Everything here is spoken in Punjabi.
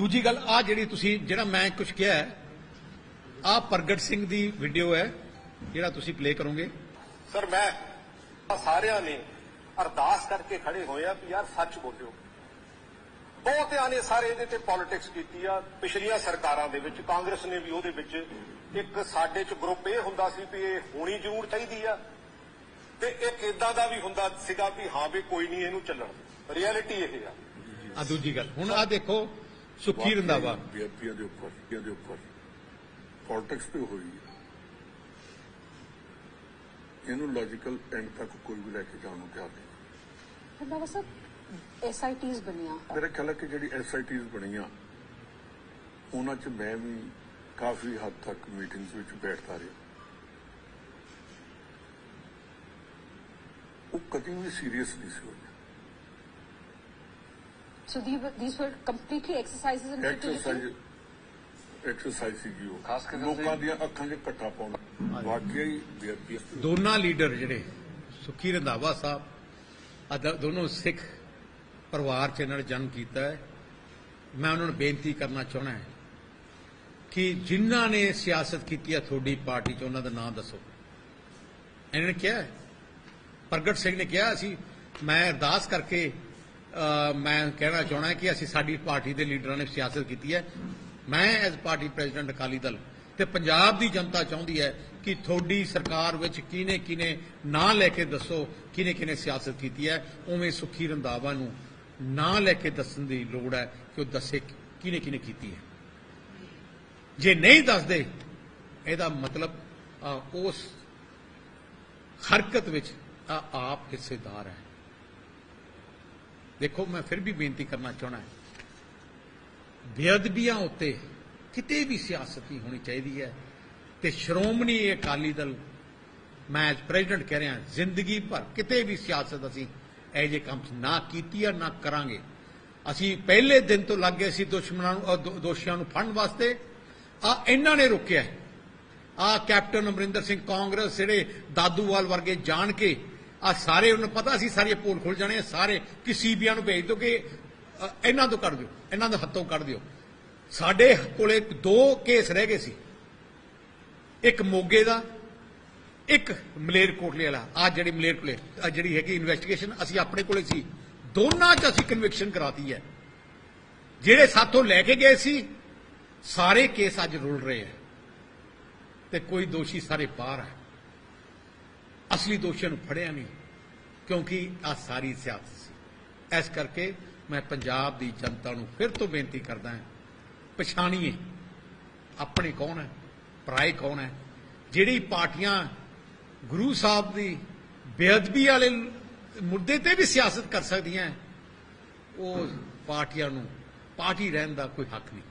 ਦੂਜੀ ਗੱਲ ਆ ਜਿਹੜੀ ਤੁਸੀਂ ਜਿਹੜਾ ਮੈਂ ਕੁਝ ਕਿਹਾ ਹੈ ਆ ਪ੍ਰਗਟ ਸਿੰਘ ਦੀ ਵੀਡੀਓ ਹੈ ਜਿਹੜਾ ਤੁਸੀਂ ਪਲੇ ਕਰੋਗੇ। ਸਰ ਮੈਂ ਸਾਰਿਆਂ ਨੇ ਅਰਦਾਸ ਕਰਕੇ ਖੜੇ ਹੋਏ ਆ ਕਿ ਯਾਰ ਸੱਚ ਬੋਲਿਓ। ਬਹੁਤਿਆਂ ਨੇ ਸਾਰੇ ਇਹਦੇ ਤੇ ਪੋਲਿਟਿਕਸ ਕੀਤੀ ਆ। ਪਿਛਲੀਆਂ ਸਰਕਾਰਾਂ ਦੇ ਵਿੱਚ ਕਾਂਗਰਸ ਨੇ ਵੀ ਉਹਦੇ ਵਿੱਚ ਇੱਕ ਸਾਡੇ ਚ ਗਰੁੱਪ ਇਹ ਹੁੰਦਾ ਸੀ ਵੀ ਇਹ ਹੋਣੀ ਜ਼ਰੂਰ ਚਾਹੀਦੀ ਆ। ਤੇ ਇੱਕ ਇਦਾਂ ਦਾ ਵੀ ਹੁੰਦਾ ਸੀਗਾ ਵੀ ਹਾਂ ਵੀ ਕੋਈ ਨਹੀਂ ਇਹਨੂੰ ਚੱਲਣ। ਰਿਐਲਿਟੀ ਇਹ ਆ। ਆ ਦੂਜੀ ਗੱਲ ਹੁਣ ਆ ਦੇਖੋ ਸੁਖੀ ਰੰਦਾਵਾ ਬੀਐਪੀਆਂ ਦੇ ਉੱਪਰ ਬੀਐਪੀਆਂ ਦੇ ਉੱਪਰ। ਪੋਲਿਟਿਕਸ ਤੇ ਹੋਈ ਹੈ ਇਹਨੂੰ ਲੌਜੀਕਲ ਐਂਡ ਤੱਕ ਕੋਈ ਵੀ ਲੈ ਕੇ ਜਾਣ ਨੂੰ ਤਿਆਰ ਨਹੀਂ। ਰੰਧਾਵਾ ਸਾਹਿਬ ਐਸਆਈਟੀਜ਼ ਬਣੀਆਂ। ਮੇਰਾ ਖਿਆਲ ਹੈ ਕਿ ਜਿਹੜੀ ਐਸਆਈਟੀਜ਼ ਬਣੀਆਂ ਉਹਨਾਂ 'ਚ ਮੈਂ ਵੀ ਕਾਫੀ ਹੱਦ ਤੱਕ ਮੀਟਿੰਗਸ ਵਿੱਚ ਬੈਠਦਾ ਰਿਹਾ। ਉਹ ਕਦੀ ਵੀ ਸੀਰੀਅਸ ਨਹੀਂ ਸੀ ਹੋਇਆ So these were, these were completely exercises in exercises futility. Exercises ਸੀਗੀ ਉਹ ਖਾਸ ਕਰਕੇ ਲੋਕਾਂ ਦੀਆਂ ਅੱਖਾਂ 'ਚ ਕੱਟਾ ਪਾਉਣਾ ਵਾਕਿਆ ਹੀ ਬੀਐਪੀ ਦੋਨਾਂ ਲੀਡਰ ਜਿਹੜੇ ਸੁਖੀ ਰੰਧਾਵਾ ਸਾਹਿਬ ਆ ਦੋਨੋਂ ਸਿੱਖ ਪਰਿਵਾਰ ਚ ਇਹਨਾਂ ਨੇ ਜਨਮ ਕੀਤਾ ਹੈ। ਮੈਂ ਉਹਨਾਂ ਨੂੰ ਬੇਨਤੀ ਕਰਨਾ ਚਾਹਣਾ ਹੈ ਕਿ ਜਿਨ੍ਹਾਂ ਨੇ ਸਿਆਸਤ ਕੀਤੀ ਹੈ ਤੁਹਾਡੀ ਪਾਰਟੀ ਚ ਉਹਨਾਂ ਦਾ ਨਾਮ ਦੱਸੋ। ਇਹਨਾਂ ਨੇ ਕਿਹਾ। ਪ੍ਰਗਟ ਸਿੰਘ ਨੇ ਕਿਹਾ ਅਸੀਂ ਮੈਂ ਅਰਦਾਸ ਕਰਕੇ ਮੈਂ ਕਹਿਣਾ ਚਾਹਣਾ ਕਿ ਅਸੀਂ ਸਾਡੀ ਪਾਰਟੀ ਦੇ ਲੀਡਰਾਂ ਨੇ ਸਿਆਸਤ ਕੀਤੀ ਹੈ। ਮੈਂ as party president Akali Dal ਤੇ ਪੰਜਾਬ ਦੀ ਜਨਤਾ ਚਾਹੁੰਦੀ ਹੈ ਕਿ ਤੁਹਾਡੀ ਸਰਕਾਰ ਵਿੱਚ ਕਿਹਨੇ ਕਿਹਨੇ ਨਾਂ ਲੈ ਕੇ ਦੱਸੋ ਕਿਹਨੇ ਕਿਹਨੇ ਸਿਆਸਤ ਕੀਤੀ ਹੈ। ਉਵੇਂ ਸੁਖੀ ਰੰਧਾਵਾ ਨੂੰ ਨਾਂ ਲੈ ਕੇ ਦੱਸਣ ਦੀ ਲੋੜ ਹੈ ਕਿ ਉਹ ਦੱਸੇ ਕਿਹਨੇ ਕਿਹਨੇ ਕੀਤੀ ਹੈ। ਜੇ ਨਹੀਂ ਦੱਸਦੇ, ਇਹਦਾ ਮਤਲਬ ਉਸ ਹਰਕਤ ਵਿੱਚ ਆਪ ਹਿੱਸੇਦਾਰ ਹੈ। ਦੇਖੋ, ਮੈਂ ਫਿਰ ਵੀ ਬੇਨਤੀ ਕਰਨਾ ਚਾਹਣਾ ਬੇਅਦਬੀਆਂ ਉੱਤੇ ਕਿਤੇ ਵੀ ਸਿਆਸਤ ਨਹੀਂ ਹੋਣੀ ਚਾਹੀਦੀ ਹੈ। ਤੇ ਸ਼੍ਰੋਮਣੀ ਅਕਾਲੀ ਦਲ, ਮੈਂ ਐਜ਼ ਪ੍ਰੈਜ਼ੀਡੈਂਟ ਕਹਿ ਰਿਹਾ, ਜ਼ਿੰਦਗੀ ਭਰ ਕਿਤੇ ਵੀ ਸਿਆਸਤ ਅਸੀਂ ਇਹ ਜੇ ਕੰਮ ਨਾ ਕੀਤੀ ਆ, ਨਾ ਕਰਾਂਗੇ। ਅਸੀਂ ਪਹਿਲੇ ਦਿਨ ਤੋਂ ਲੱਗ ਗਏ ਸੀ ਦੁਸ਼ਮਣਾਂ ਨੂੰ ਦੋਸ਼ੀਆਂ ਨੂੰ ਫੜਨ ਵਾਸਤੇ। ਆ, ਇਹਨਾਂ ਨੇ ਰੋਕਿਆ। ਆ, ਕੈਪਟਨ ਅਮਰਿੰਦਰ ਸਿੰਘ ਕਾਂਗਰਸ, ਜਿਹੜੇ ਦਾਦੂਵਾਲ ਵਰਗੇ ਜਾਣ ਕੇ ਆ ਸਾਰੇ ਉਹਨੂੰ ਪਤਾ ਸੀ ਸਾਰੇ ਪੋਲ ਖੁੱਲ ਜਾਣੇ ਸਾਰੇ ਕਿ ਸੀਬੀਆਈ ਨੂੰ ਭੇਜ ਦਿਓ ਕਿ ਇਹਨਾਂ ਤੋਂ ਕੱਢ ਦਿਓ, ਇਹਨਾਂ ਦੇ ਹੱਥੋਂ ਕੱਢ ਦਿਓ। ਸਾਡੇ ਕੋਲੇ ਦੋ ਕੇਸ ਰਹਿ ਗਏ ਸੀ। ਇੱਕ ਮੋਗੇ ਦਾ, ਇੱਕ ਮਲੇਰਕੋਟਲੇ ਵਾਲਾ। ਆ ਜਿਹੜੀ ਮਲੇਰਕੋਟਲੇ ਆਹ ਜਿਹੜੀ ਹੈਗੀ ਇਨਵੈਸਟੀਗੇਸ਼ਨ ਅਸੀਂ ਆਪਣੇ ਕੋਲੇ ਸੀ। ਦੋਨਾਂ 'ਚ ਅਸੀਂ ਕਨਵਿਕਸ਼ਨ ਕਰਾਤੀ ਹੈ। ਜਿਹੜੇ ਸਾਥੋਂ ਲੈ ਕੇ ਗਏ ਸੀ, ਸਾਰੇ ਕੇਸ ਅੱਜ ਰੁਲ ਰਹੇ ਹੈ। ਤੇ ਕੋਈ ਦੋਸ਼ੀ ਸਾਰੇ ਬਾਹਰ ਹੈ। ਅਸਲੀ ਦੋਸ਼ੀਆਂ ਨੂੰ ਫੜਿਆ ਨਹੀਂ, ਕਿਉਂਕਿ ਆ ਸਾਰੀ ਸਿਆਸਤ ਸੀ। ਇਸ ਕਰਕੇ ਮੈਂ ਪੰਜਾਬ ਦੀ ਜਨਤਾ ਨੂੰ ਫਿਰ ਤੋਂ ਬੇਨਤੀ ਕਰਦਾ ਹਾਂ, ਪਛਾਣੀਏ ਆਪਣੇ ਕੌਣ ਹੈ, ਪਰਾਏ ਕੌਣ ਹੈ। ਜਿਹੜੀ ਪਾਰਟੀਆਂ ਗੁਰੂ ਸਾਹਿਬ ਦੀ ਬੇਅਦਬੀ ਵਾਲੇ ਮੁੱਦੇ ਤੇ ਵੀ ਸਿਆਸਤ ਕਰ ਸਕਦੀਆਂ, ਉਹ ਪਾਰਟੀਆਂ ਨੂੰ ਪਾਰਟੀ ਰਹਿਣ ਦਾ ਕੋਈ ਹੱਕ ਨਹੀਂ।